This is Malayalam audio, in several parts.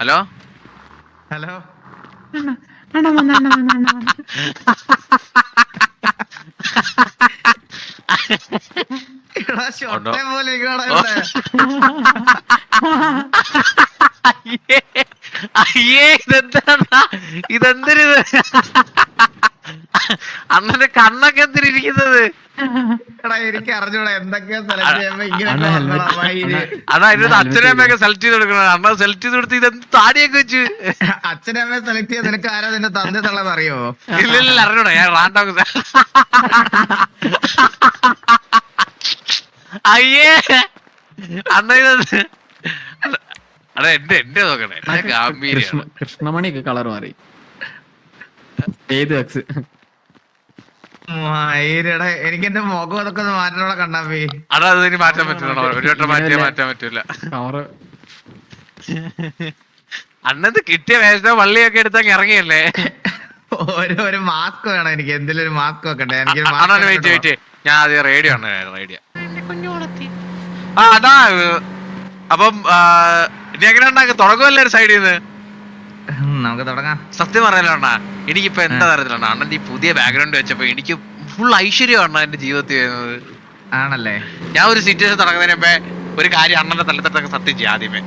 ഹലോ? ഹലോ? അണ്ണാ, അണ്ണാ അണ്ണാ അണ്ണാ വന്ന്. എടാ ഷൊട്ടെ ഉണ്ടോ? പോലെ അയ്യേ അയ്യേ ഇതെന്താ ഇതെന്തിരിത് അന്നെ കണ്ണൊക്കെ എന്തിരിക്കുന്നത് എടാ എനിക്ക് അറിഞ്ഞൂടാ എന്തൊക്കെയാ സെലക്ട് ചെയ്യുമ്പോ ഇങ്ങനെ ചെയ്ത് കൊടുക്കണം അമ്മ സെലക്ട് ചെയ്ത് കൊടുത്ത് ഇത് താടിയൊക്കെ വെച്ച്? അച്ഛനമ്മയെ സെലക്ട് ചെയ്ത് നിനക്ക് ആരാ നിന്റെ തള്ളത് അറിയോ? ഇല്ല ഇല്ല അറിഞ്ഞൂടാ. ഞാൻ റാൻഡോക്ക് അയ്യേ! അണ്ണ ഇത് എന്റെ എന്റെ നോക്കണേ? കൃഷ്ണമണിയൊക്കെ കളർ മാറി. ഏത് എനിക്ക് എന്റെ മുഖം അതൊക്കെ ഒന്ന് മാറ്റണോടെ കണ്ണാപ്പി അടാ അത് ഇനി മാറ്റാൻ പറ്റില്ല ഒരു വട്ടം മാറ്റിയാ മാറ്റാൻ പറ്റൂല. കവറ്. അണ്ണത് കിട്ടിയ വേഷ വള്ളിയൊക്കെ എടുത്തങ്ങ് ഇറങ്ങിയല്ലേ? ഒരു മാസ്ക് വേണം എനിക്ക്. എന്തെങ്കിലും ഒരു മാസ്ക് വെക്കണ്ടേ? എനിക്ക് വെയിറ്റ് വെയിറ്റ് ഞാൻ ആദ്യം റേഡിയോ ആണ് റേഡിയോ ആ അതാ അപ്പം ഇനി എങ്ങനെ ഉണ്ടാക്കി തുടങ്ങുമല്ലേ ഒരു സൈഡിൽ നിന്ന് നമുക്ക് തുടങ്ങാം. സത്യം പറയാലോ അണ്ണാ എനിക്കിപ്പോ എന്താ തരത്തിലാണ് അണ്ണൻ ഈ പുതിയ ബാക്ക്ഗ്രൗണ്ട് വെച്ചപ്പോ എനിക്ക് ഫുൾ ഐശ്വര്യമാണ് എന്റെ ജീവിതത്തിൽ വരുന്നത്. ആണല്ലേ? ഞാൻ ഒരു സിറ്റുവേഷൻ തുടങ്ങുന്നതിന് മുമ്പേ ഒരു കാര്യം അണ്ണന്റെ തലത്തിട്ടൊക്കെ സത്യം ചെയ്യും ആദ്യമേ.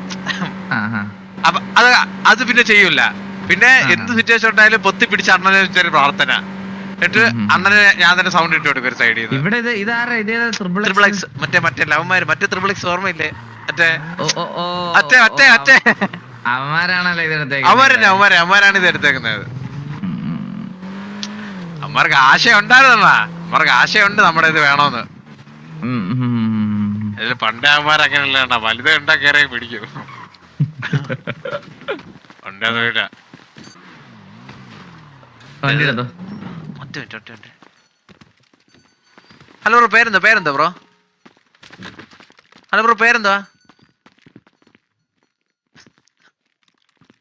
അപ്പൊ അത് അത് പിന്നെ ചെയ്യൂല. പിന്നെ എന്ത് സിറ്റുവേഷൻ ഉണ്ടായാലും പൊത്തി പിടിച്ച് അണ്ണനെ വെച്ചൊരു പ്രാർത്ഥന. എന്നിട്ട്. അണ്ണനെ ഞാൻ തന്നെ സൗണ്ട് ഇട്ട് കൊടുക്കും ഒരു സൈഡിൽ നിന്ന് ഇവിടെ ഇത് ഇതാരാ ഇത്? ത്രിബിൾ ട്രിപ്പിൾ എക്സ് മറ്റേ മറ്റേ ലവന്മാര് മറ്റേ ട്രിപ്പിൾ എക്സ് ഓർമ്മയില്ലേ? മറ്റേ അറ്റേ അറ്റേ അറ്റേ. അവന്മാരാണല്ലോ ഇത് അവരന്നെ അവന്മാരെ അവന്മാരാണ് ഇത് എടുത്തേക്കുന്നത്. അമ്മമാർക്ക് ആശയം ഉണ്ടായിരുന്നാ അമ്മമാർക്ക് ആശയമുണ്ട് നമ്മുടെ ഇത് വേണോന്ന്. പണ്ടേ അവന്മാർ അങ്ങനെയല്ല വലുത് കണ്ടാ കയറി പിടിക്കും. പണ്ടേ അതൊന്നുമില്ല. വണ്ടി എടുത്തോ? ഒറ്റ മിനിറ്റ് ഒറ്റ മിനിറ്റ്. ഹലോ ബ്രോ പേരെന്താ പേരെന്താ ബ്രോ? ഹലോ ബ്രോ പേരെന്താ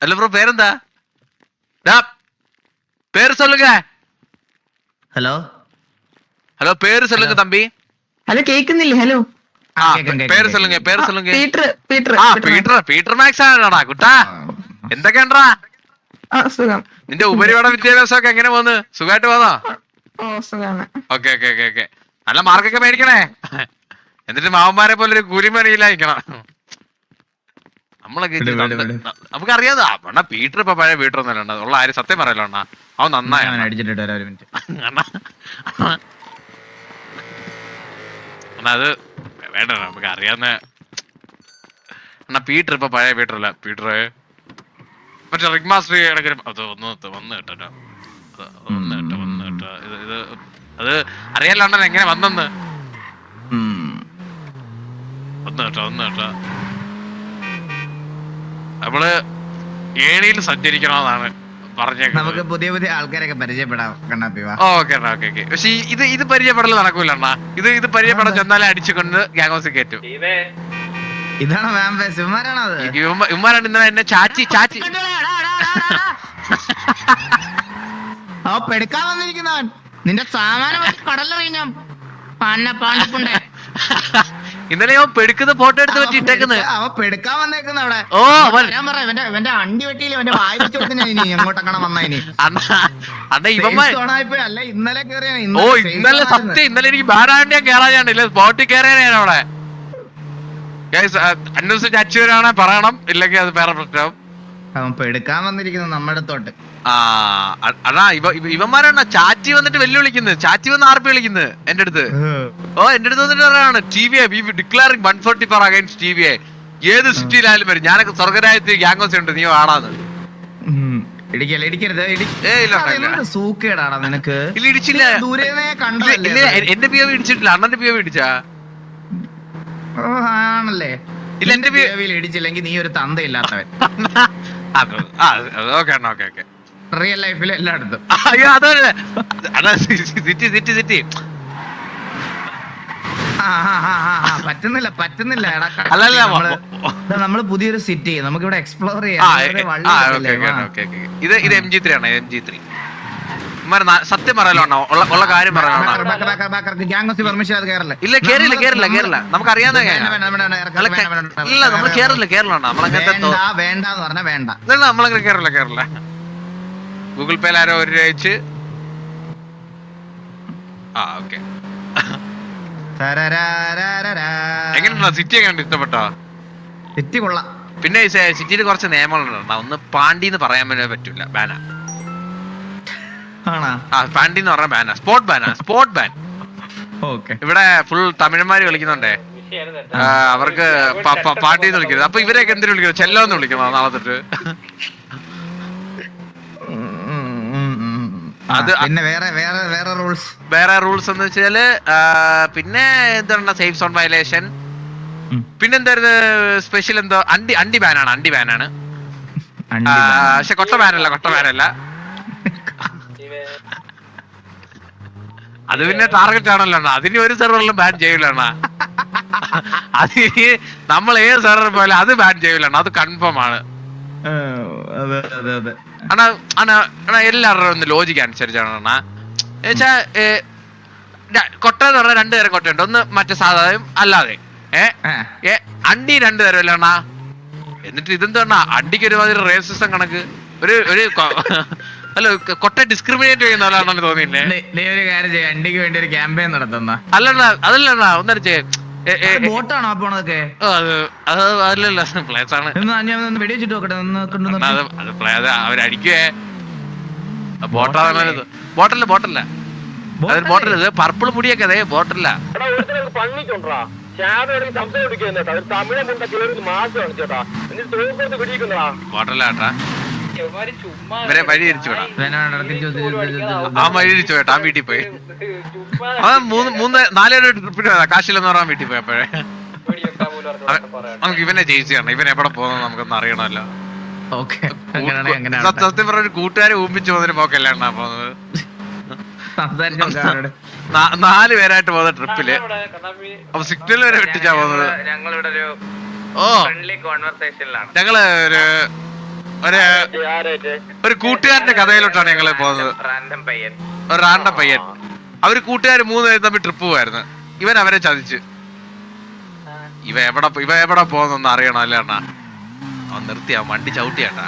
അല്ല ബ്രോ പേരെന്താ? പേര് സൊല്ലുക ഹലോ? ഹലോ പേര് സൊല്ലുക തമ്പി. ഹലോ കേക്കുന്നില്ലേ? ഹലോ. പേര് സൊല്ലുങ്ക പേര് സൊല്ലുങ്ക. പീറ്റർ പീറ്റർ ആ പീറ്റർ മാക്സ്. ആണടാ കുട്ടാ. എന്തൊക്കെയാണ്ടാ? സുഖം. നിന്റെ ഉപരിപഠ വിദ്യാഭ്യാസം ഒക്കെ എങ്ങനെ പോന്ന്? സുഖമായിട്ട് പോന്നോ? Okay okay okay okay. നല്ല മാർക്കൊക്കെ മേടിക്കണേ. എന്നിട്ട് മാവന്മാരെ പോലെ ഒരു കൂലി മേടിയില്ലായിരിക്കണം നമ്മളൊക്കെ നമുക്കറിയാതാ അണ്ണാ പീറ്റർ ഇപ്പൊ പഴയ പീറ്റർ ഒന്നും അല്ലണ്ട ഉള്ള ആരും സത്യം പറയല്ലോ അണ്ണാ. അവൻ നന്നായി അണ്ണാ. അത് വേണ്ട നമുക്ക് അറിയാവുന്ന അണ്ണാ പീറ്റർ ഇപ്പൊ പഴയ പീറ്റർ അല്ല. പീറ്റർ മറ്റേ റിഗ് മാസ്റ്റർ അത് ഒന്ന് വന്ന് കേട്ടോ വന്ന് കേട്ടോ വന്ന് കേട്ടോ. ഇത് ഇത് അത് അറിയാലോ അണ്ണൻ എങ്ങനെ വന്നെന്ന്. ഒന്ന് കേട്ടോ ഒന്ന് കേട്ടോ. നമ്മൾ ഏണിയിൽ സഞ്ചരിക്കണമെന്നാണ് നമുക്ക് പുതിയ പുതിയ ആൾക്കാരൊക്കെ പരിചയപ്പെടാം കണ്ണാപ്പി വാ. Okay okay okay. പക്ഷെ ഈ- ഇത് ഇത് പരിചയപ്പെടൽ നടക്കൂല അണ്ണാ ഇത് ഇത് പരിചയപ്പെടാൻ ചെന്നാലേ അടിച്ചുകൊണ്ട് ഗ്യാങ് ഹൗസിൽ കയറ്റും. ഇതാണോ മാം ഇവന്മാരാണോ അത്? ഇവന്മാരാണ് ഇന്നലെ എന്നെ ചാച്ചി ചാച്ചി. ആ പെടുക്കാൻ വന്നിരിക്കുന്നവൻ. നിന്റെ സാമാനം കടലെറിയാം പാണ്ണ പാണ്ടിപ്പുണ്ടേ ഇന്നലെ അവൻ പെടുക്കുന്ന ഫോട്ടോ എടുത്ത് വെച്ച് ഇട്ടേക്കുന്നത് അവൻ പെടുക്കാൻ വന്നേക്കുന്ന അവിടെ. ഓ ഞാൻ പറയാം ഇവന്റെ ഇവന്റെ അണ്ടി വെട്ടിയില്ല ഇവന്റെ വായി എങ്ങോട്ടങ്ങനെ ഇവന്മാർ അല്ല? ഇന്നലെ ഓ ഇന്നലെ സത്യം ഇന്നലെ എനിക്ക് ബാരാണ്ടിയാ കേറാനാണ് ഇല്ല. സ്പോട്ടിൽ കേറാനാണ് അവിടെ. അന്വേഷിച്ച് അച്ചുവരാണെ പറയണം ഇല്ലെങ്കിൽ അത് വേറെ പ്രശ്നം അവൻ പെടുക്കാൻ വന്നിരിക്കുന്നു നമ്മുടെ അടുത്തോട്ട് ആ ഇവ ഇവ- ഇവന്മാരാണ് ചാറ്റി വന്നിട്ട് വെല്ലുവിളിക്കുന്നത് ചാറ്റി വന്ന് ആർപ്പി വിളിക്കുന്നത് എന്റെ അടുത്ത്. ഓ എന്റെ അടുത്ത് വന്നിട്ട് പറയാണ് T V V declaring one forty four against T V ഏത് സിറ്റിയിലായാലും വരും. ഞാനൊക്കെ സ്വർഗരാജ്യത്ത് ഗ്യാങ്സ് ഹൗസ് ഉണ്ട് നീ ആടാന്ന് എന്റെ പിയോ ഇടിച്ചിട്ടില്ല. അണ്ണന്റെ പിയോ ഇടിച്ചാ? ഓ ആണല്ലേ. ഇല്ല, എന്റെ പി- ദേവിയിൽ ഇടിച്ചില്ലെങ്കിൽ നീ ഒരു തന്തയില്ലാത്തവൻ. ഓക്കെ ഓക്കെ ഓക്കെ റിയൽ ലൈഫിൽ എല്ലായിടത്തും. അയ്യോ അതല്ലേ. അതാ സിറ്റി സിറ്റി സിറ്റി. ആ, ആ, ആ, ആ, ആ, പറ്റുന്നില്ല പറ്റുന്നില്ല. അല്ലല്ല നമ്മൾ പുതിയൊരു സിറ്റി. നമുക്ക് ഇവിടെ എക്സ്പ്ലോർ ചെയ്യാം ഇത് ഇത് എം ജി ത്രീ ആണ് എം ജി ത്രീ ഉമ്മാരെ നാ- സത്യം പറയലോ ഉള്ള കാര്യം പറയാനോ ഇല്ല കേറില്ല കേറില്ല കേറില്ല. നമുക്ക് അറിയാവുന്ന വേണ്ട, ഇല്ല നമ്മൾ കേറില്ല നമ്മളങ്ങനെ കേറില്ല കേറില്ല ഗൂഗിൾ പേയിൽ ആരോ ഒരു രൂപ അയച്ച് ആ ഓക്കെ. എങ്ങനെയുണ്ടോ? സിറ്റി എങ്ങനെയുണ്ട്? ഇഷ്ടപ്പെട്ടോ? സിറ്റി കൊള്ളാം. പിന്നെ സിറ്റിയിൽ കുറച്ച് നിയമങ്ങളുണ്ട്. ഒന്ന് പാണ്ടി എന്ന് പറയാൻ പറ്റ- പറ്റൂല. ബാന ആ. പാണ്ടി എന്ന് പറഞ്ഞ ബാന സ്പോർട്ട് ബാന സ്പോർട്ട് ബാൻ ഇവിടെ ഫുൾ തമിഴന്മാര് കളിക്കുന്നുണ്ടേ. അവർക്ക് പ- പ- പാണ്ടി എന്ന് വിളിക്കരുത്. അപ്പൊ ഇവരെയൊക്കെ എന്തിനു വിളിക്കുന്നത് ചെല്ലോ എന്ന് വിളിക്കണം നാളെ തൊട്ട്. അത് പിന്നെ വേറെ വേറെ വേറെ റൂൾസ് വേറെ റൂൾസ് എന്ന് വെച്ചാൽ പിന്നെ എന്താണ് സേഫ് സോൺ വയലേഷൻ പിന്നെന്തായിരുന്നു സ്പെഷ്യൽ എന്തോ? അണ്ടി അണ്ടി ബാനാണ് അണ്ടി ബാനാണ് പക്ഷെ കൊട്ട ബാനല്ല കൊട്ട ബാനല്ല അത് പിന്നെ ടാർഗറ്റ് ആണല്ലോ. അതിന് ഒരു സെർവറിലും ബാൻ ചെയ്യൂല അണ്ണാ. അത് നമ്മൾ ഏത് സെർവർ പോയാലും അത് ബാൻ ചെയ്യൂല അത് കൺഫേം ആണ്. അതെ അതെ അതെ. അണ്ണാ അണ്ണാ അണ്ണാ எல்லாரும் ഒന്ന് ലോജിക്ക് അനുസരിച്ചാണ് അണ്ണാ. എന്നുവെച്ചാ കൊട്ട എന്ന് പറഞ്ഞാൽ രണ്ടു തരം കൊട്ടയുണ്ട്. ഒന്ന് മറ്റേ സാധാരണ അല്ലാതെ. ഏ അണ്ടി രണ്ടു തരമല്ല അണ്ണാ? എന്നിട്ട് ഇതെന്താ അണ്ടിക്ക് ഒരുമാതിരി റേസിസം കണക്ക്. ഒരു ഒരു അല്ല കൊട്ട ഡിസ്ക്രിമിനേറ്റ് ചെയ്യുന്ന ആളാണെന്ന് തോന്നിയില്ലേ? നീ- ഒരു കാര്യം ചെയ്യ. അണ്ടിക്ക് വേണ്ടി ഒരു ക്യാമ്പയിൻ നടത്തുന്ന. അല്ലണ്ണ അതല്ലണ്ണ ഒന്നരച്ചേ ബോട്ടാണോ പോണതൊക്കെ? അത് അത് അല്ലല്ല പ്ലേസ് ആണ് ഒന്ന് ഞാൻ ഒന്ന് വെടിവെച്ചിട്ട് നോക്കട്ടെ അത് അത് അവരടിക്കുവേ. ബോട്ടാണ് ബോട്ടല്ല? ബോട്ടല്ല ബോട്ടല്ല. ഇത് പർപ്പിൾ മുടിയൊക്കെ അതെ ബോട്ടല്ല. പണിക്കൊണ്ടാ തമിഴ മുണ്ട കേറി ഇവരെ വഴി തിരിച്ചു വിടാം. ആ വഴി തിരിച്ചു കേട്ടോ ആ വീട്ടിൽ പോയി. ആ മൂന്ന് മൂന്ന് നാലേരോ ട്രിപ്പിന് കാശിലെന്ന് പറഞ്ഞാൽ വീട്ടിൽ പോയി അപ്പോഴേ. നമുക്ക് ഇവനെ ചേച്ചി ചെയ്യണം ഇവൻ എവിടെ പോകുന്നത് നമുക്കൊന്നും അറിയണമല്ലോ. സത്യം- പറഞ്ഞ ഒരു കൂട്ടുകാരെ ഊമ്പിച്ചു പോകുന്നതിന് പോക്കല്ല എണ്ണ പോകുന്നത്? നാല് പേരായിട്ട് പോകുന്ന ട്രിപ്പിൽ. അപ്പൊ സിഗ്നൽ വരെ വെട്ടിച്ചാ പോകുന്നത്. ഞങ്ങളിവിടെ ഒരു ഓ. ഞങ്ങൾ ഒരു ഒരു ഒരു കൂട്ടുകാരന്റെ കഥയിലോട്ടാണ് ഞങ്ങൾ പോകുന്നത്. റാൻഡം പയ്യൻ. ഒരു റാണ്ട പയ്യൻ. അവർ കൂട്ടുകാർ മൂന്ന് പേര് തമ്മിൽ ട്രിപ്പ് പോവായിരുന്നു ഇവൻ അവരെ ചതിച്ച്. ഇവ എവിടെ ഇവ എവിടെ പോകുന്നൊന്ന് അറിയണം അല്ലേ അണ്ണാ? അവൻ നിർത്തി അവൻ വണ്ടി ചവിട്ടി കേട്ടാ.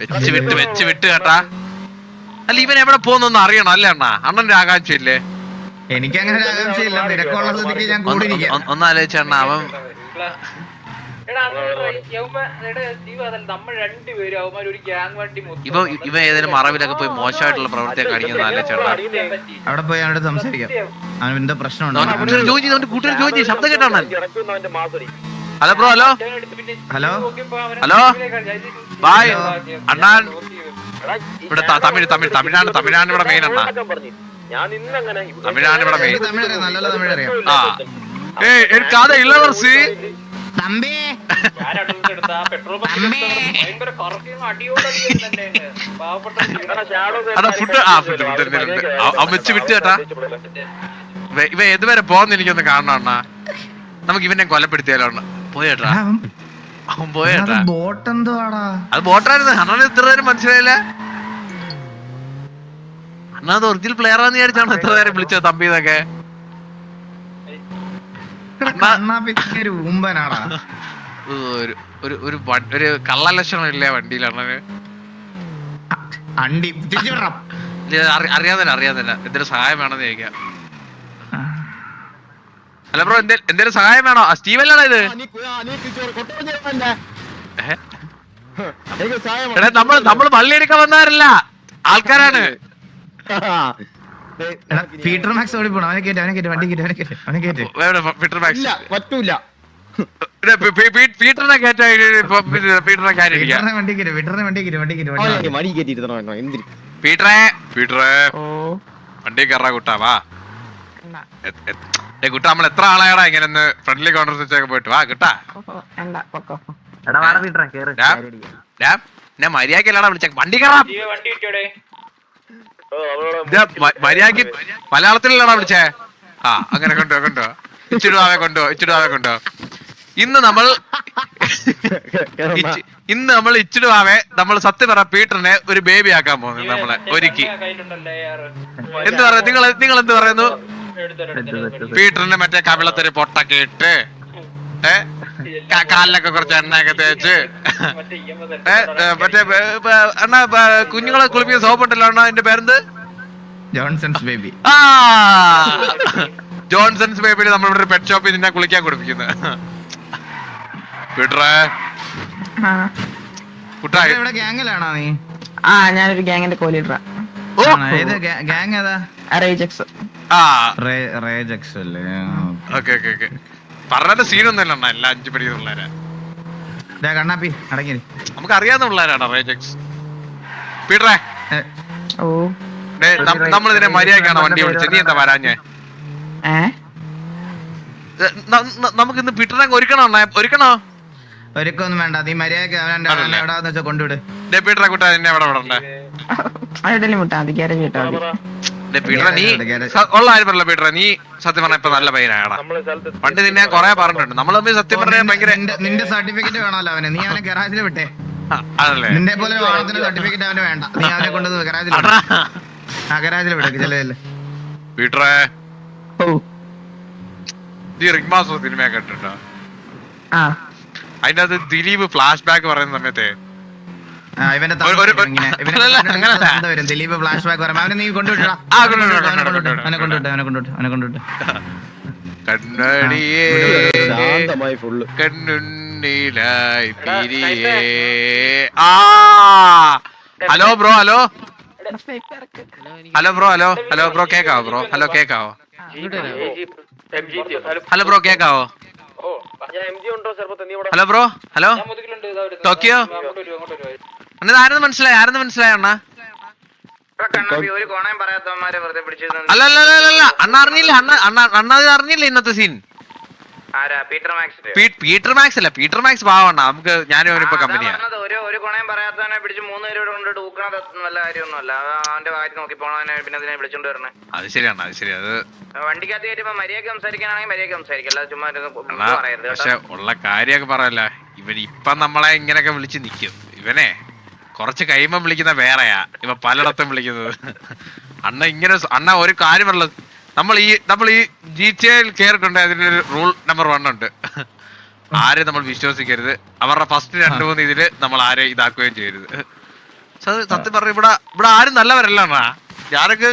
വെച്ച് വിട്ട് വെച്ച് വിട്ട് കേട്ടാ. അല്ല ഇവൻ എവിടെ പോകുന്നൊന്ന് അറിയണം അല്ലേ അണ്ണാ? അണ്ണന്റെ ആകാംക്ഷയില്ലേ? എനിക്ക് അങ്ങനെ ഒരു ആകാംക്ഷയില്ല. നിരക്കുള്ള ഞാൻ ഒന്ന് കൂടിയിരിക്കാം. ഒന്ന് ഒന്ന് അണ്ണാ അവൻ മൊത്തം ഇവ ഇവ ഏതെങ്കിലും മറവിലൊക്കെ പോയി മോശമായിട്ടുള്ള പ്രവൃത്തിയൊക്കെ കാണിക്കുന്ന ചേട്ടാ അവിടെ പോയി അവനോട് സംസാരിക്കാം. അവൻ എന്തോ പ്രശ്നമുണ്ടോ? അവന്റെ കൂട്ടുകാർ ചോദിച്ചു ശബ്ദം കേട്ടാണ് hello bro hello? Hello? Hello? Bye. അണ്ണാൻ. ഇവിടെ തമിഴ് തമിഴ് തമിഴാണ് തമിഴാണ് ഇവിടെ മെയിൻ അണ്ണാ. തമിഴാണ് ഇവിടെ മെയിൻ തമിഴ് അറിയാം നല്ല തമിഴ് അറിയാം ആ. ഏയ് എനിക്കാത ഇളവർസി തമ്പി. പെട്രോൾ അമ്മേ. ഭയങ്കര കറക്കും അടിയോടടി തന്നെ പാവപ്പെട്ട അതാ ഫുഡ് ആ ഫുഡ് ഫുഡ് എന്തെങ്കിലും അവൻ വെച്ച് വിട്ട് ഇവ- ഏതുവരെ പോകുന്ന എനിക്കൊന്ന് കാണണം അണ്ണാ. നമുക്ക് ഇവനെ കൊലപ്പെടുത്തിയാലോ അണ്ണാ. പോയേട്ടാ അവൻ പോയേട്ടാ ബോട്ട് എന്തോ ആടാ അത് ബോട്ടായിരുന്നു. അണ്ണന് ഇത്ര നേരം മനസ്സിലായില്ല? അണ്ണാ അത് ഒറിജിനൽ പ്ലെയർ ആണെന്ന് വിചാരിച്ചാണ് ഇത്ര നേരം വിളിച്ചത് തമ്പിന്നൊക്കെ. ഒരു ഊമ്പനാടാ ഒരു ഒരു ഒരു വ- ഒരു കള്ള ലക്ഷണം ഇല്ലേ വണ്ടിയിൽ അണ്ണന്? അണ്ടി എന്തൊരു സഹായം വേണമെന്ന് ചോദിക്കാം. അല്ല ബ്രോ എന്തേ എന്തേലും സഹായം വേണോ? സ്റ്റീവ് അല്ലാണോ ഇത്? നമ്മൾ നമ്മൾ പള്ളി എടുക്കാൻ വന്നവരല്ല. ആൾക്കാരാണ്. പീറ്റർ മാക്സ് ഓടി പോണം. അവനെ കേറ്റ് അവനെ കേറ്റ് വണ്ടി കേറ്റ് അവനെ കേറ്റ് അവനെ വേറെ പീറ്റർ മാക്സ് പറ്റൂല. പീറ്ററിനെ പീറ്ററിനെ വണ്ടി കേറ്റ് പീറ്ററിനെ വണ്ടി വണ്ടി വണ്ടി എന്തിരി പീറ്ററെ പീറ്ററെ വണ്ടി കയറാ കുട്ടാ വാ. കുട്ടാ നമ്മൾ എത്ര ആളായടാ ഇങ്ങനെ ഒന്ന് ഫ്രണ്ട്ലി കോൺവെർസേഷൻ ഒക്കെ പോയിട്ട്. വാ കിട്ടാ. ഞാൻ മര്യാദക്കല്ലാടാ വിളിച്ച. വണ്ടി കയറാം വണ്ടി കിട്ടിയോടെ? മര്യാദയ്ക്ക് മലയാളത്തിലല്ലടാ വിളിച്ചേ? ആ അങ്ങനെ കൊണ്ടോ കൊണ്ടോ ഇച്ചിടുവാവെ കൊണ്ടോ ഇച്ചിടുവാവെ കൊണ്ടോ ഇന്ന് നമ്മൾ ഇന്ന് നമ്മൾ ഇച്ചിരി ആവേ നമ്മൾ സത്യം പറ പീറ്ററിനെ ഒരു ബേബി ആക്കാൻ പോകുന്നു നമ്മളെ ഒരുക്കി. എന്ത് പറയുന്നു? നിങ്ങൾ നിങ്ങൾ എന്ത് പറയുന്നു പീറ്ററിന്റെ പീറ്ററിന് മറ്റേ കവിളത്തൊരു പൊട്ടൊക്കെ ഇട്ട് ഏ? കാ- കാലിലൊക്കെ കുറച്ച് എണ്ണയൊക്കെ തേച്ച്. മറ്റേ അണ്ണാ കുഞ്ഞുങ്ങളെ കുളിപ്പിക്കുന്ന സോപ്പ് ഉണ്ടല്ലോ അണ്ണാ അതിന്റെ പേരെന്ത്? Johnson's baby. ആ! ജോൺസൺസ് ബേബിയിൽ നമ്മളിവിടെ ഒരു പെറ്റ് ഷോപ്പിൽ നിന്നെ കുളിക്കാൻ കുളിപ്പിക്കുന്നത് വിട്രേ. ഇവിടെ ഗ്യാങ്ങിലാണോ നീ? ആ ഞാനൊരു ഗ്യാങ്ങിന്റെ കോ ലീഡറാ ഓ! ആണോ? ഏത് ഗ്യാങ് ഏതാ റേജക്സ് ആ. റേജക്സ് അല്ലേ? Okay okay okay. പറഞ്ഞ സീനൊന്നും ഇല്ല അണ്ണാ എല്ലാ അഞ്ചു പിടിക്കുന്ന പിള്ളേരാ. ദേ കണ്ണാപ്പി അടങ്ങി നമുക്ക് അറിയാവുന്ന പിള്ളേരാണ് റേജക്സ് പീറ്ററേ ഓ. നമ്മൾ ഇതിനെ മര്യാദക്കാണ് വണ്ടി ഓടിച്ചത് നീ എന്താ വരാഞ്ഞേ? നമുക്ക് ഇന്ന് പീറ്ററിനെ ഒരുക്കണോ അണ്ണാ? ഒരുക്കണോ? ഒരുക്കൊന്നും വേണ്ട നീ മര്യാദയ്ക്ക്? എവിടാന്ന് വെച്ചാ കൊണ്ടുവിട്. ഡേ പീറ്ററെ കുട്ടാ എന്നെ എവിടെ വിടണ്ടേ? മുട്ടാ കേട്ടോ കിട്ടാ പീറ്ററെ നീ ഉള്ള നീ സത്യം പറഞ്ഞ ഇപ്പൊ നല്ല പയ്യനാടാ പണ്ട് നിന്നെ ഞാൻ കൊറേ പറഞ്ഞിട്ടുണ്ട്. നമ്മൾ തമ്മിൽ സത്യം പറഞ്ഞാൽ ഭയങ്കര നിന്റെ- സർട്ടിഫിക്കറ്റ് വേണമല്ലോ അവനെ. നീ അവനെ ഗറാജിൽ വിട്ടേ. നിന്റെ പോലെ സർട്ടിഫിക്കറ്റ് അവന് വേണ്ട. നീ അവനെ കൊണ്ടുവന്ന് ഗറാജിൽ വിട്. ആ ഗറാജിൽ വിടക്ക് ചെല്ലല്ലേ പീറ്ററെ നീ റിംഗ് മാസ്റ്റർ സിനിമ കണ്ടിട്ടുണ്ടോ അതിന്റെ അത് ദിലീപ് ഫ്ലാഷ് ബാക്ക് പറയുന്ന സമയത്തെ ഇവന്റെ വരും ദിലീപ് ഫ്ലാഷ് ബാക്ക് പറയാം അവനെ നീ കൊണ്ടുവിട്ടാ ആ, കൊണ്ടുവിടാം, അവനെ കൊണ്ടുവിട്ട് അവനെ കൊണ്ടുവിട്ട് അവനെ കൊണ്ടുവിട്ട് അവനെ കണ്ണടിയേ ശാന്തമായി ഫുള്ള് കണ്ണുണ്ണിലായി പിരിയേ ആ! Hello bro hello? Hello bro hello hello bro കേക്കാവോ ബ്രോ? ഹലോ കേക്കാവോ? M G T hello bro കേക്കാവോ ഹലോ ബ്രോ ഹലോ. ടോക്കിയോ? അണ്ണത് ആരെന്ന് മനസ്സിലായി? ആരെന്ന് മനസ്സിലായി അണ്ണ? അല്ല അല്ല അല്ല അല്ല അണ്ണ അറിഞ്ഞില്ല അണ്ണ അണ്ണ അറിഞ്ഞില്ല ഇന്നത്തെ സീൻ പീറ്റർ മാക്സ് അല്ല പീറ്റർ മാക്സ് പാവണ്ണ നമുക്ക് ഞാനും അവനിപ്പോ കമ്പനിയാ ഒരു പറയാത്തവനെ പിടിച്ച് മൂന്ന് പേരോട് കൊണ്ട് ഡൂക്കണത് നല്ല കാര്യമൊന്നുമല്ല. അത് അവന്റെ കാര്യം നോക്കി പോണവനെ പിന്നെ അതിനെ വിളിച്ചോണ്ട് വരണേ. അത് ശരിയാണ് അത് ശരി അത് വണ്ടിക്കകത്ത് കയറ്റുമ്പോ സംസാരിക്കാനാണെങ്കിൽ ചുമ്മാ പറയരുത് പക്ഷെ ഉള്ള കാര്യമൊക്കെ പറയല്ല. ഇവൻ ഇപ്പൊ നമ്മളെ ഇങ്ങനെയൊക്കെ വിളിച്ച് നിക്കും. ഇവനെ കുറച്ച് കഴിയുമ്പം വിളിക്കുന്ന വേറെയാ. ഇവ പലയിടത്തും വിളിക്കുന്നത്. അണ്ണ ഇങ്ങനെ അണ്ണ ഒരു കാര്യം പറഞ്ഞത്. നമ്മൾ ഈ നമ്മൾ ഈ ജി ടി ഐയിൽ കയറിയിട്ടുണ്ട് അതിന്റെ ഒരു റൂൾ നമ്പർ വൺ ഉണ്ട്. ആരെയും നമ്മൾ വിശ്വസിക്കരുത്. അവരുടെ ഫസ്റ്റ് രണ്ട് മൂന്ന് ഇതിൽ നമ്മൾ ആരെ ഇതാക്കുകയും ചെയ്യരുത്. സത്യം പറഞ്ഞ ഇവിടെ ഇവിടെ ആരും നല്ലവരല്ല അണ്ണാ. ഞാനൊക്കെ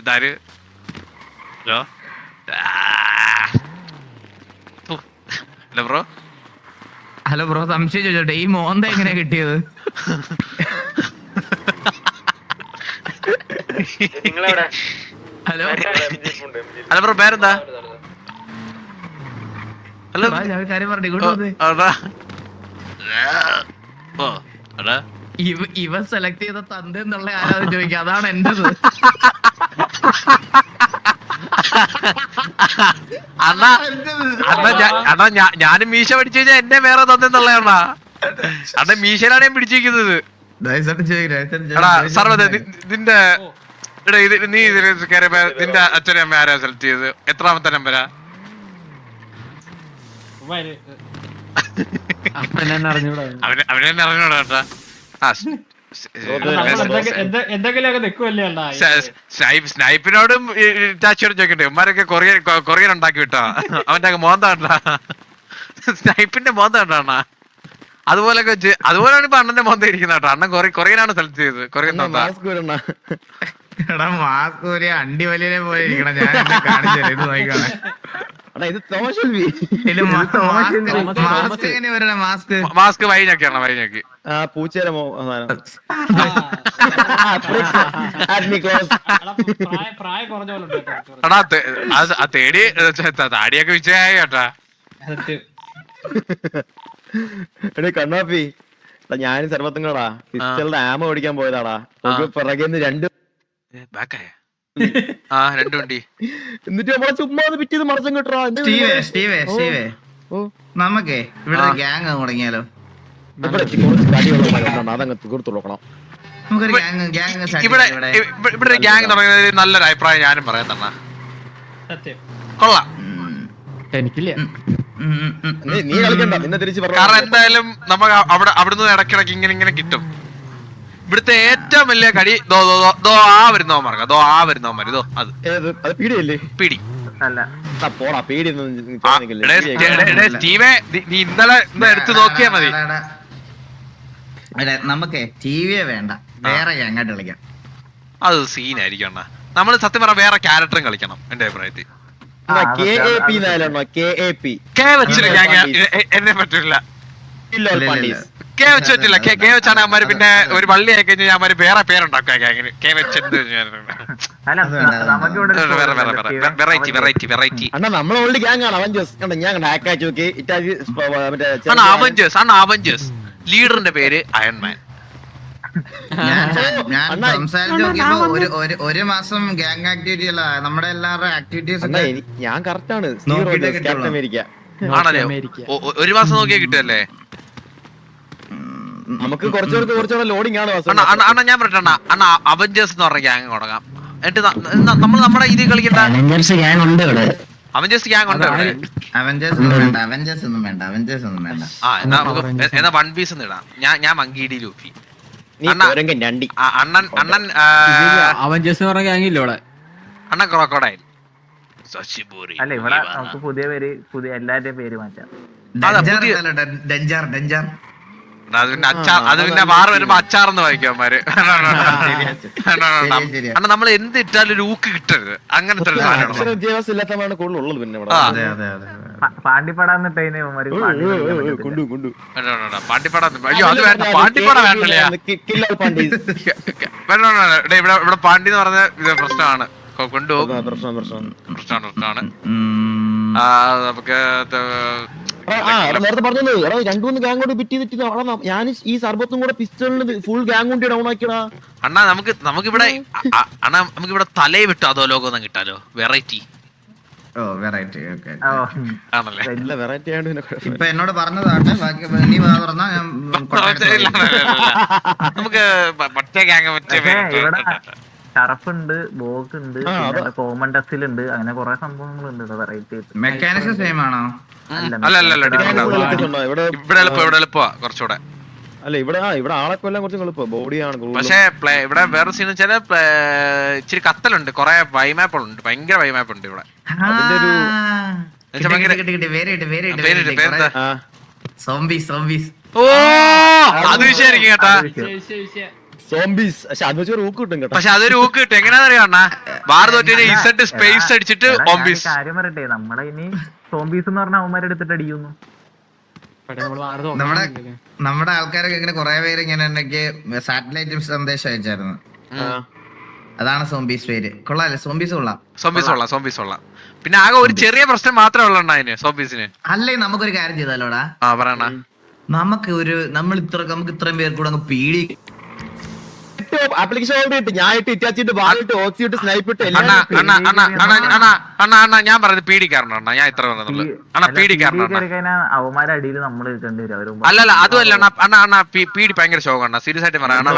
ഇതാര്? Hello? Hello bro. Hello bro സംശയം ചോദിച്ചോട്ടെ ഈ മോന്ത എങ്ങനെ കിട്ടിയത്? ഹലോ? ഹലോ ബ്രോ പേരെന്താ? ഹലോ കാര്യം പറഞ്ഞു ഇങ്ങോട്ട് വന്നേ. അടാ. ഓ അടാ ഇവ ഇവ സെലക്ട് ചെയ്ത തന്ത എന്നുള്ള ആരാധന ചോദിക്കുക അതാണ് എന്റേത്. അണ്ണാ അണ്ണാ ഞാ- അണ്ണാ ഞാനും മീശ പഠിച്ചു കഴിഞ്ഞാൽ എന്നെ വേറെ തന്നെന്നുള്ള അണ്ണാ. അണ്ണാ മീശയിലാണ് ഞാൻ പിടിച്ചിരിക്കുന്നത്. എടാ സർവത നിന്റെ എടാ ഇത് നീ ഇതിൽ കയറിയപ്പോ നിന്റെ അച്ഛനെ അമ്മ ആരാ സെലക്ട് ചെയ്തത്? എത്രാമത്തെ നമ്പരാ അവനെന്നെ അവനെ അറിഞ്ഞോടാ കേട്ടാ ആ സ്നൈപ്പിനോടും ടാച്ചിയോടും ചോദിക്കട്ടെ ഉമ്മാരൊക്കെ കൊറിയൻ കൊറിയൻ ഉണ്ടാക്കി വിട്ടാ? അവന്റെ അങ്ങ് മോന്ത കണ്ടാ? സ്നൈപ്പിന്റെ മോന്ത അതുപോലെ അതുപോലൊക്കെ അതുപോലെ അതുപോലെയാണ് ഇപ്പൊ അണ്ണന്റെ മോന്ത ഇരിക്കുന്ന കേട്ടോ. അണ്ണൻ കൊറി കൊറിയനാണ് സെലക്ട് ചെയ്തത്. കൊറിയൻ മോന്ത. എടാ മാസ്ക് ഒരു അണ്ടി വലിയ പോലെ ഇരിക്കണം ഞാൻ കാണിച്ചത്. ഇത് നോക്കിക്കോണേ മാസ്ക് വൈനൊക്കെയാണ് വൈനൊക്കെ. എടാ ആ തേടി താടിയൊക്കെ വിജയായി കേട്ടാ. എടേ കണ്ണാപ്പി. ഞാനും സർവത്തുങ്ങളാ പിസ്റ്റലിന്റെ ആമ ഓടിക്കാൻ പോയതാടാ. പിറകെന്ന് രണ്ട് ബാക്കായ ആ രണ്ടു വണ്ടി എന്നിട്ട് നമ്മളെ ചുമ്മാ ഒന്ന് പിറ്റേത് മറച്ചും കിട്ടറാ സ്റ്റീവേ സ്റ്റീവേ സ്റ്റീവേ. ഓ. നമുക്കേ ഇവിടെ ഗ്യാങ് തുടങ്ങിയാലോ ഇവിടെ ഇവിടെ. ഇവിടെ ഇവിടെ ഒരു ഗ്യാങ് തുടങ്ങിയത് നല്ലൊരു അഭിപ്രായം ഞാനും പറയാൻ തന്ന. കൊള്ളാം. എനിക്കില്ല. കാരണം എന്തായാലും നമുക്ക് അവിടെ അവിടുന്ന് ഇടക്കിടക്ക് ഇങ്ങനെ ഇങ്ങനെ കിട്ടും. ഇവിടുത്തെ ഏറ്റവും വലിയ കടി ദോ ദോ ദോ, ആ വരുന്നവന്മാർക്ക്. ദോ ആ വരുന്നവന്മാർ ദോ അത്. അത് പീടിയല്ലേ പിടി. നീ സ്റ്റീവേ ഇന്നലെ ഇന്ന് നോക്കിയാ മതി. നമുക്കേ ടി വേണ്ട. വേറെ അങ്ങോട്ട് കളിക്കാം. അത് സീനായിരിക്കും നമ്മൾ നമ്മൾ സത്യം പറഞ്ഞ വേറെ ക്യാരക്ടറും കളിക്കണം എന്റെ അഭിപ്രായത്തിൽ. എന്നെ പറ്റില്ല കെ വെച്ച് പറ്റില്ല കെ കെ വെച്ചാണ് അമ്മ പിന്നെ ഒരു വള്ളി ആയി കഴിഞ്ഞാൽ അമ്മ വേറെ പേരുണ്ടാക്കുക. കെ വെച്ച് എന്ത് വെറൈറ്റി വെറൈറ്റി വെറൈറ്റി അണ്ണാ നമ്മൾ ഓൾഡ് ഗ്യാങ് ആണ്. അവഞ്ചേഴ്സ് കണ്ട ഞാൻ കണ്ട ഹാക്ക് ആക്കി നോക്കി. ഇറ്റാലി മറ്റേ അവഞ്ചേഴ്സ് ആണ് അവഞ്ചേഴ്സ് ലീഡറിന്റെ പേര് അയൺമാൻ ഞാൻ സംസാരിച്ച് ഒരു മാസം ഗ്യാങ് ആക്ടിവിറ്റി അല്ല. നമ്മുടെ എല്ലാവരുടെ ആക്ടിവിറ്റീസ് ഞാൻ കറക്റ്റ് ആണ്. അമേരിക്ക ആണല്ലേ? ഒരു മാസം നോക്കിയാ കിട്ടുമല്ലേ നമുക്ക് കുറച്ചുകൂടെ കുറച്ചുകൂടെ ലോഡിംഗ് ആണ് അണ്ണാ ഞാൻ പറയട്ടെ അണ്ണ അണ്ണ അവഞ്ചേഴ്സ് എന്ന് പറഞ്ഞ ഗ്യാങ് തുടങ്ങാം. എന്നിട്ട് നമ്മൾ നമ്മുടെ ഇത് കളിക്കണ്ട. അവഞ്ചേഴ്സ് ഗ്യാങ് ഉണ്ട് ഇവിടെ. അവഞ്ചേഴ്സ് ഗ്യാങ് ഉണ്ട് ഇവിടെ. അവഞ്ചേഴ്സ് ഒന്നും വേണ്ട അവഞ്ചേഴ്സ് ഒന്നും വേണ്ട അവഞ്ചേഴ്സ് ഒന്നും വേണ്ട. ആ എന്നാ നമുക്ക് എന്നാ വൺ പീസ് ഇടാം. ഞാൻ ഞാൻ മങ്കിടി ലൂഫി. അണ്ണാ. പോരെങ്കിൽ രണ്ടി അണ്ണൻ അണ്ണൻ അവഞ്ചേഴ്സ് പറഞ്ഞ ഗ്യാങ്ങില്ല ഇവിടെ. അണ്ണൻ ക്രോക്കോഡൈൽ ശശിപൂരി അല്ല ഇവിടെ നമുക്ക് പുതിയ പേര് പുതിയ എല്ലാവരുടെയും പേര് മാറ്റാം. ഡെഞ്ചാർ ഡെഞ്ചാർ അത് പിന്നെ അച്ചാർ അത് പിന്നെ വാറ് വരുമ്പോ അച്ചാർന്ന് വായിക്കും അവന്മാര്. ശരിയാ. നമ്മൾ എന്ത് ഇട്ടാലും ഒരു ഊക്ക് കിട്ടരുത്. അങ്ങനത്തെ ഒരു സാധനമാണ്. അക്ഷര വിദ്യാഭ്യാസം ഇല്ലാത്തതാണ് കൂടുതൽ ഉള്ളത് പിന്നെ ഇവിടെ. ആ. അതെ അതെ അതെ ഇവന്മാര് പാണ്ടി കളിക്കാൻ പറ്റത്തില്ല. കൊണ്ടു കൊണ്ടു പാണ്ടിപ്പട അയ്യോ അത് വേണ്ട. പാണ്ടിപ്പട വേണ്ടല്ലേ? കില്ലാൽ പാണ്ടീസ്. വേണ്ട വേണ്ട, വേണ്ട. ഡേ, ഇവിടെ ഇവിടെ പാണ്ടി എന്ന് പറഞ്ഞ ഇത് പ്രശ്നമാണ്. കൊ- കൊണ്ടുപോകും. പ്രശ്നം പ്രശ്നം. പ്രശ്നമാണ് പ്രശ്നമാണ്. ഉം. ആ നമുക്ക് ത- ആ, നേരത്തെ പറഞ്ഞത് എടാ രണ്ടു മൂന്ന് ഗാങ് കൂടി ചെയ്തിട്ട് തെറ്റി ഞാൻ ഈ സർബത്തും കൂടെ പിസ്റ്റളിന് ഫുൾ ഗാങ് കൊണ്ട് ഡൗൺ ആക്കിയടാ. അണ്ണാ നമുക്ക് നമുക്ക് ഇവിടെ അണ്ണാ നമുക്ക് ഇവിടെ തലയെ വിട്ടോ അതോ ലോകം ഒന്നും കിട്ടാലോ? വെറൈറ്റി. ഇപ്പൊ എന്നോട് പറഞ്ഞതാണ് ബാക്കി നീ വാ തുറന്നാ ഞാൻ. നമുക്ക് മറ്റേ ഗ്യാങ് മറ്റേ ഷറഫുണ്ട് ബോക്ക് ഉണ്ട്. കോമൺ ടെസ്റ്റിലുണ്ട് അങ്ങനെ കുറെ സംഭവങ്ങളുണ്ട് വെറൈറ്റി മെക്കാനിസം സെയിം ആണോ. അല്ല അല്ല അല്ല? ഇവിടെ ഇവിടെ എളുപ്പം ഇവിടെ എളുപ്പമാ കുറച്ചുകൂടെ. അല്ല ഇവിടെ ആ ഇവിടെ ആളെ കൊല്ലാൻ കുറച്ച് എളുപ്പം ബോഡിയാണ്. പക്ഷേ പ്ലേ ഇവിടെ വേറെ സീൻ വെച്ചാൽ ഇച്ചിരി കത്തലുണ്ട്. കുറെ വൈമാപ്പുണ്ട് ഭയങ്കര വൈമാപ്പ് ഉണ്ട് ഇവിടെ ഓ അത് വിഷയായിരിക്കും കേട്ടാ. സോംബീസ്. പക്ഷെ അത് വെച്ച് ഊക്ക് കിട്ടും കേട്ടോ. പക്ഷെ അതൊരു ഊക്ക് കിട്ടും. എങ്ങനെയാ അറിയാം ബാർ തോറ്റ ഇസഡ് സ്പേസ് അടിച്ചിട്ട് ഓംബീസ് കാര്യം പറയട്ടെ? നമ്മളെ ഇനി സോംബീസ് എന്ന് പറഞ്ഞ അവന്മാരെ എടുത്തിട്ട് അടിക്കുന്നു. നമ്മുടെ നമ്മുടെ ആൾക്കാരൊക്കെ ഇങ്ങനെ കുറെ പേര് ഇങ്ങനെ സാറ്റലൈറ്റ് സന്ദേശം അയച്ചായിരുന്നു. അതാണ് സോംബീസ് പേര്. കൊള്ളാല്ലേ? സോംബീസ് കൊള്ളാം. സോംബീസ് കൊള്ളാം സോംബീസ് കൊള്ളാം. പിന്നെ ആകെ ഒരു ചെറിയ പ്രശ്നം മാത്രമേ ഉള്ളൂ അതിന് സോംബീസിന് അല്ലേ നമുക്കൊരു കാര്യം ചെയ്താലോടാ. ആ പറയണ നമുക്ക് ഒരു നമ്മൾ ഇത്ര നമുക്ക് ഇത്രയും പേർ കൂടെ അങ്ങ് പീടി ആപ്ലിക്കേഷൻ ഓൾറെഡി ഇട്ട് ഞാൻ ഇട്ട് ഇറ്റാച്ചിട്ട് വാളിട്ട് ഓക്സി ഇട്ട് സ്നൈപ്പ് ഇട്ട് അണ്ണാ എല്ലാം അണ്ണാ അണ്ണാ അണ്ണാ അണ്ണാ അണ്ണാ അണ്ണ ഞാൻ പറയുന്നത് പീഡിക്കാരണം അണ്ണാ ഞാൻ ഇത്ര പറഞ്ഞുള്ളൂ അണ്ണാ പീഡിക്കാരണം അണ്ണ. കഴിഞ്ഞാൽ അവന്മാരെ അടിയിൽ നമ്മൾ നിൽക്കേണ്ടി വരും. അല്ലല്ല അതുമല്ല അണ്ണാ അണ്ണാ അണ്ണാ പീഡി ഭയങ്കര ശോകം അണ്ണ. സീരിയസ് ആയിട്ട് പറയാം അണ്ണ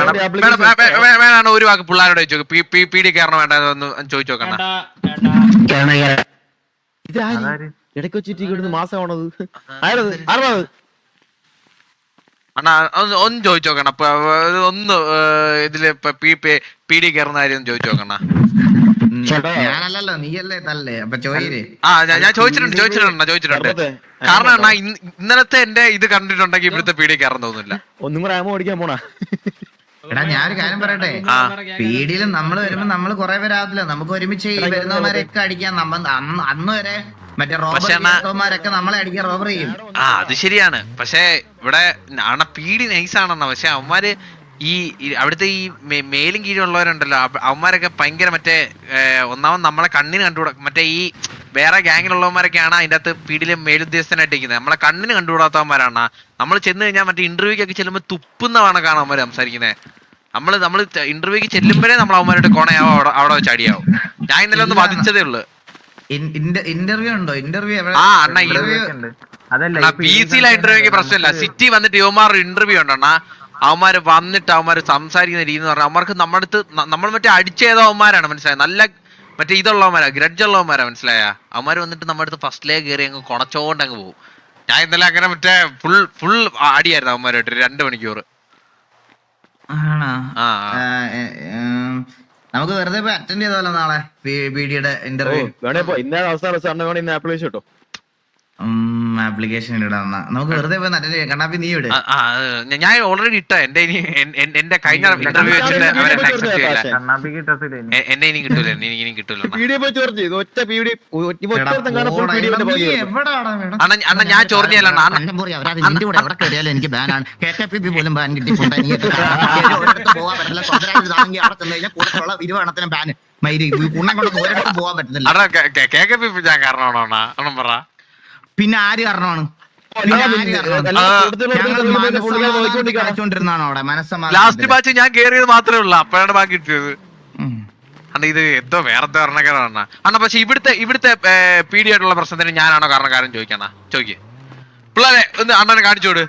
വേണം ഒരു വാക്ക് പിള്ളേരോട് ചോദിച്ചു. പീഡി കയറണം വേണ്ട എന്ന് ചോദിച്ചു നോക്കണ്ണ ഇതാര്? അതാര്? ഇടയ്ക്ക് വെച്ചിട്ട് മാസമാണത് ആരത്? ആരാത്? അണ്ണ ഒന്ന് ഒന്ന് ചോദിച്ചു നോക്കണം അപ്പൊ ഒന്ന് ഇതിൽ പി- പി- ഡി കയറുന്ന കാര്യം ഒന്ന് ചോദിച്ചു നോക്കണ. ഞാനല്ലല്ലോ നീയല്ലേ തല്ലേ? അപ്പൊ ചോയിര് ആ ഞാൻ- ചോദിച്ചിട്ടുണ്ട് ചോദിച്ചിട്ടുണ്ട് ചോദിച്ചിട്ടുണ്ട്. കാരണം അണ്ണാ ഇന്ന് ഇന്നലത്തെ എന്റെ ഇത് കണ്ടിട്ടുണ്ടെങ്കിൽ ഇവിടുത്തെ ഡി കയറാൻ തോന്നുന്നില്ല. ഒന്നും കൂടെ ആമോ ഓടിക്കാൻ പോണാ. എടാ ഞാനൊരു കാര്യം പറയട്ടെ? പീഡിയിലും നമ്മൾ വരുമ്പോ നമ്മൾ കുറെ പേരാവത്തില്ല നമുക്ക് ഒരുമിച്ച് ഈ വരുന്നവന്മാരെയൊക്കെ അടിക്കാൻ നമ്മ അന്ന് വരെ മറ്റേ പക്ഷേ അണ്ണാ- റോബർമാരൊക്കെ നമ്മളെ അടിക്കാൻ റോബർ ചെയ്യും. ആ അത് ശരിയാണ്. പക്ഷേ ഇവിടെ അണ്ണ പീടി നൈസാണെന്ന. പക്ഷെ അവന്മാര് ഈ അവിടുത്തെ ഈ മേലും കീഴുള്ളവരുണ്ടല്ലോ ഉള്ളവരുണ്ടല്ലോ അവന്മാരൊക്കെ ഭയങ്കര മറ്റേ ഒന്നാമത് നമ്മളെ കണ്ണിന് കണ്ടുകൂടാ മറ്റേ ഈ വേറെ ഗ്യാങ്ങിലുള്ളവന്മാരൊക്കെയാണ് അതിന്റെ അകത്ത് പീടിയിലെ മേലുദ്യോഗസ്ഥനായിട്ട് ഇരിക്കുന്നത് നമ്മളെ കണ്ണിന് കണ്ടുകൂടാത്തവന്മാരാണ്. നമ്മൾ ചെന്ന് കഴിഞ്ഞാൽ മറ്റേ ഇന്റർവ്യൂക്കൊക്കെ ചെല്ലുമ്പോൾ തുപ്പുന്നതാണ് കാണാൻ അവന്മാർ സംസാരിക്കുന്നത് നമ്മൾ നമ്മൾ ഇന്റർവ്യൂക്ക് ചെല്ലുമ്പോഴേ നമ്മൾ അവന്മാരുടെ കോണയാവും അവിടെ അവിടെ വെച്ച് അടിയാവും. ഞാൻ ഇന്നലെ ഒന്ന് വധിച്ചതേ ഉള്ളു. ഇന്റർവ്യൂ ഉണ്ടോ? ഇന്റർവ്യൂ ആ, അണ്ണാ, ഇന്റർവ്യൂ ഉണ്ട്. അതല്ല പി സിയിലെ ഇന്റർവ്യൂക്ക് പ്രശ്നമില്ല. സിറ്റി വന്നിട്ട് യുവമാർ ഇന്റർവ്യൂ ഉണ്ടണ്ണാ അവന്മാര് വന്നിട്ട് അവന്മാര് സംസാരിക്കുന്ന രീതി എന്ന് പറഞ്ഞാൽ അവർക്ക് നമ്മുടെ അടുത്ത് നമ്മൾ മറ്റേ അടിച്ചേത അവന്മാരാണ് മനസ്സിലായത് നല്ല മറ്റേ ഇതുള്ളവന്മാരാ ഗ്രഡ്ജ് ഉള്ളവന്മാരാ മനസ്സിലായ? അവന്മാര് വന്നിട്ട് നമ്മുടെ അടുത്ത് ഫസ്റ്റിലേ കയറി അങ്ങ് കുണച്ചോണ്ട് അങ്ങ് പോകും. ഞാൻ ഇന്നലെ അങ്ങനെ മറ്റേ ഫുൾ ഫുൾ അടിയായിരുന്നു അവന്മാരായിട്ട് രണ്ട് മണിക്കൂർ ആണോ? ആ നമുക്ക് വെറുതെ അറ്റൻഡ് ചെയ്താലോ നാളെ? ബിഡിയുടെ ഇന്റർവ്യൂ ഇന്നേ അവസാന ദിവസം അണ്ണ വേണേ ഇന്ന് ആപ്ലിക്കേഷൻ കേട്ടോ ആപ്ലിക്കേഷൻ നമുക്ക് വെറുതെ കണ്ണാപ്പി നീ ഇട് ഞാൻ ഓൾറെഡി ഇട്ട എന്റെ ഇനി എന്റെ കഴിഞ്ഞ ഇന്റർവ്യൂ വെച്ചിട്ട് അക്സെപ്റ്റ് ചെയ്യില്ല ഇനി കിട്ടൂല എനിക്ക് ഇനി കിട്ടൂല അണ്ണാ. ഞാൻ കയറിയാലും എനിക്ക് ബാനാണ് കെ കെ പി പോലും ബാൻ കിട്ടിയിട്ടുണ്ട് പോകാൻ പറ്റില്ല അവിടെ കൂടെ ബാൻ മൈരി ഒരിടത്ത് പോകാൻ പറ്റുന്നില്ല കെ- കെ- പി ഞാൻ കാരണമാണോ അണ്ണൻ പറ പിന്നെ ആര് കാരണമാണ്? ലാസ്റ്റ് ബാച്ച് ഞാൻ കേറിയത് മാത്രമേ ഉള്ളൂ. അപ്പോഴാണ് ബാക്കി കിട്ടിയത്. അണ്ണ ഇത് എന്തോ വേറെ കാരണക്കാരാണ് അണ്ണ. പക്ഷെ ഇവിടുത്തെ ഇവിടുത്തെ പീഡിയായിട്ടുള്ള ആയിട്ടുള്ള പ്രശ്നത്തിന് ഞാനാണോ കാരണക്കാരൻ ചോദിക്കണ ചോദിക്കേ. പിള്ളേരെ ഒന്ന് അണ്ണനെ കാണിച്ചോട്